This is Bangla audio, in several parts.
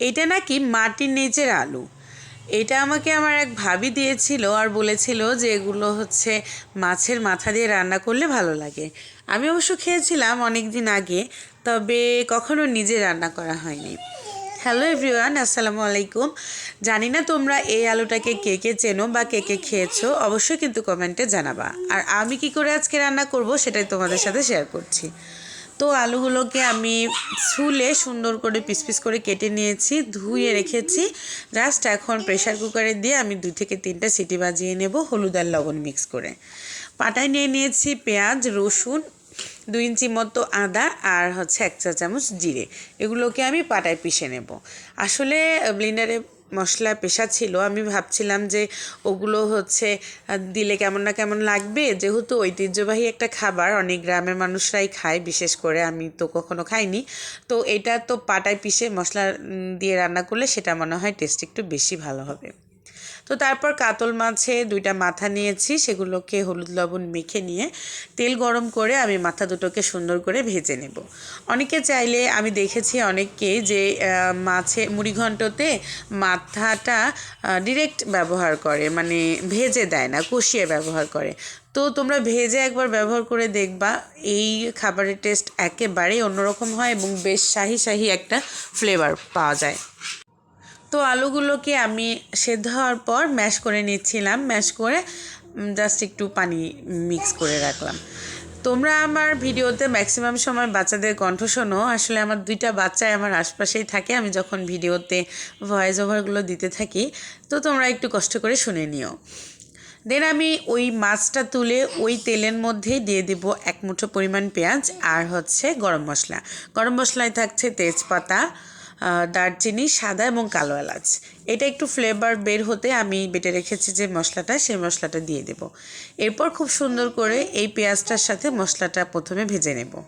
এটা নাকি মাটির নিচের আলু। এটা আমাকে আমার এক ভাবি দিয়েছিল আর বলেছিল যে এগুলো হচ্ছে মাছের মাথা দিয়ে রান্না করলে ভালো লাগে। আমি অবশ্য খেয়েছিলাম অনেক দিন আগে, তবে কখনো নিজে রান্না করা হয়নি। হ্যালো এভরিওয়ান, আসসালামু আলাইকুম। জানি না তোমরা এই আলুটাকে কে কে চেনো বা কে কে খেয়েছো, অবশ্যই কিন্তু কমেন্টে জানাবা। আর আমি কি করে আজকে রান্না করব সেটাই তোমাদের সাথে শেয়ার করছি। তো আলুগুলোকে আমি ছুলে সুন্দর করে পিস পিস করে কেটে নিয়েছি, ধুয়ে রেখেছি। জাস্ট এখন প্রেশার কুকারে দিয়ে আমি দুই থেকে তিনটা সিটি বাজিয়ে নেব, হলুদ আর লবণ মিক্স করে। পাটায় নিয়ে নিয়েছি পেঁয়াজ, রসুন, দুই ইঞ্চি মতো আদা আর হচ্ছে এক চা চামচ জিরে। এগুলোকে আমি পাটায় পিষে নেব। আসলে ব্লিন্ডারে মশলা, পেশা ছিল, আমি ভাবছিলাম যে ওগুলো হচ্ছে দিলে কেমন না কেমন লাগবে। যেহেতু ঐতিহ্যবাহী একটা খাবার, অনেক গ্রামের মানুষরাই খায়, বিশেষ করে আমি তো কখনো খাইনি। তো এটা তো পাটায় পিষে মশলা দিয়ে রান্না করলে সেটা মনে হয় টেস্ট একটু বেশি ভালো হবে। তো তারপর কাতল মাছে দুইটা মাথা নিয়েছি, সেগুলোকে হলুদ লবণ মেখে নিয়ে তেল গরম করে আমি মাথা দুটোকে সুন্দর করে ভেজে নেব। অনেকে চাইলে, আমি দেখেছি অনেককে যে মাছে মুড়িঘণ্টতে মাথাটা ডিরেক্ট ব্যবহার করে মানে ভেজে দেয় না, কষিয়ে ব্যবহার করে। তো তোমরা ভেজে একবার ব্যবহার করে দেখবা, এই খাবারের টেস্ট একেবারেই অন্যরকম হয় এবং বেশ শাহি শাহি একটা ফ্লেভার পাওয়া যায়। আলুগুলোকে আমি সেদ্ধ হওয়ার পর ম্যাশ করে নিচ্ছিলাম। ম্যাশ করে জাস্ট একটু পানি মিক্স করে রাখলাম। তোমরা আমার ভিডিওতে ম্যাক্সিমাম সময় বাচ্চাদের কণ্ঠ শোনো। আসলে আমার দুইটা বাচ্চাই আমার আশপাশেই থাকে। আমি যখন ভিডিওতে ভয়েস ওভারগুলো দিতে থাকি, তো তোমরা একটু কষ্ট করে শুনে নিও। দেন আমি ওই মাছটা তুলে ওই তেলের মধ্যেই দিয়ে দেব এক মুঠো পরিমাণ পেঁয়াজ আর হচ্ছে গরম মশলা। গরম মশলায় থাকছে তেজপাতা দারচিনি, সাদা এবং কালো এলাচ। এটা একটু ফ্লেভার বের হতে আমি বেটে রেখেছি যে মশলাটা, সেই মশলাটা দিয়ে দেব। এরপর খুব সুন্দর করে এই পেঁয়াজটার সাথে মশলাটা প্রথমে ভেজে নেব।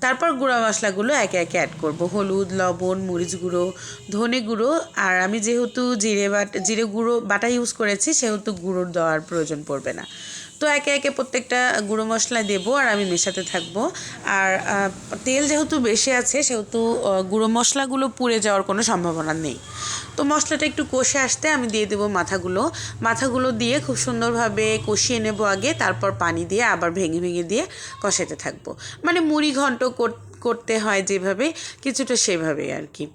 তারপর গুঁড়া মশলাগুলো একে একে অ্যাড করব। হলুদ, লবণ, মরিচ গুঁড়ো, ধনে গুঁড়ো। আর আমি যেহেতু জিরে বাট, জিরে গুঁড়ো বাটা ইউজ করেছি, সেহেতু গুঁড়োর দেওয়ার প্রয়োজন পড়বে না। তো একে একে প্রত্যেকটা গুঁড়ো মশলা দেবো আর আমি মেশাতে থাকব। আর তেল যেহেতু বেশি আছে, সেহেতু গুঁড়ো মশলাগুলো পুড়ে যাওয়ার কোনো সম্ভাবনা নেই। তো মশলাটা একটু কষে আসতে আমি দিয়ে দেবো মাথাগুলো। মাথাগুলো দিয়ে খুব সুন্দরভাবে কষিয়ে নেব আগে, তারপর পানি দিয়ে আবার ভেঙে ভেঙে দিয়ে কষাতে থাকব। মানে মুড়ি ঘন্ট কর- করতে হয় যেভাবে, কিছুটা সেভাবেই আর কি।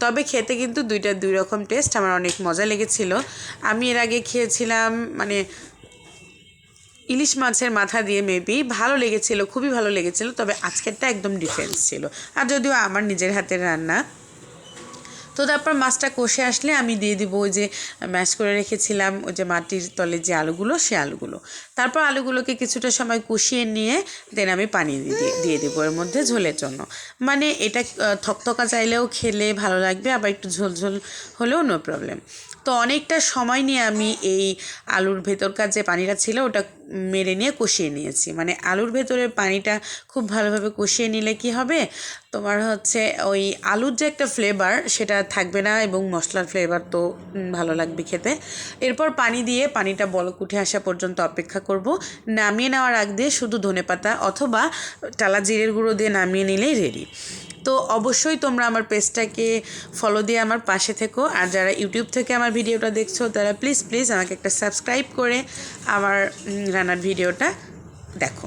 তবে খেতে কিন্তু দুইটা দুই রকম টেস্ট, আমার অনেক মজা লেগেছিল। আমি এর আগে খেয়েছিলাম মানে ইলিশ মাছের মাথা দিয়ে মেবি ভালো লেগেছিল, খুবই ভালো লেগেছিল, তবে আজকেরটা একদম ডিফারেন্স ছিল। আর যদিও আমার নিজের হাতের রান্না। তো তারপর মাছটা কষে আসলে আমি দিয়ে দিব ওই যে ম্যাশ করে রেখেছিলাম, ওই যে মাটির তলে যে আলুগুলো, সে আলুগুলো। তারপর আলুগুলোকে কিছুটা সময় কষিয়ে নিয়ে দেন আমি পানি দিয়ে দিয়ে দেবো এর মধ্যে ঝোলের জন্য। মানে এটা থকথকা চাইলেও খেলে ভালো লাগবে, আবার একটু ঝোল ঝোল হলেও নো প্রবলেম তো অনেকটা সময় নিয়ে আমি এই আলুর ভেতরকার যে পানিটা ছিল, ওটা মেরে নিয়ে কষিয়ে নিয়েছি। মানে আলুর ভেতরের পানিটা খুব ভালোভাবে কষিয়ে নিলে কি হবে? তোমার হচ্ছে ওই আলুর যে একটা ফ্লেভার সেটা থাকবে না এবং মশলার ফ্লেভার তো ভালো লাগবে খেতে। এরপর পানি দিয়ে পানিটা বলক উঠে আসা পর্যন্ত অপেক্ষা করব। নামিয়ে নেওয়ার আগ দিয়ে শুধু ধনেপাতা অথবা টালা জিরের গুঁড়ো দিয়ে নামিয়ে নিলেই রেডি তো অবশ্যই তোমরা আমার পেজটাকে ফলো দিয়ে আমার পাশে থেকো। আর যারা ইউটিউব থেকে আমার ভিডিওটা দেখছ, তারা প্লিজ প্লিজ আমাকে একটা সাবস্ক্রাইব করে। আমার রান্নার ভিডিওটা দেখো।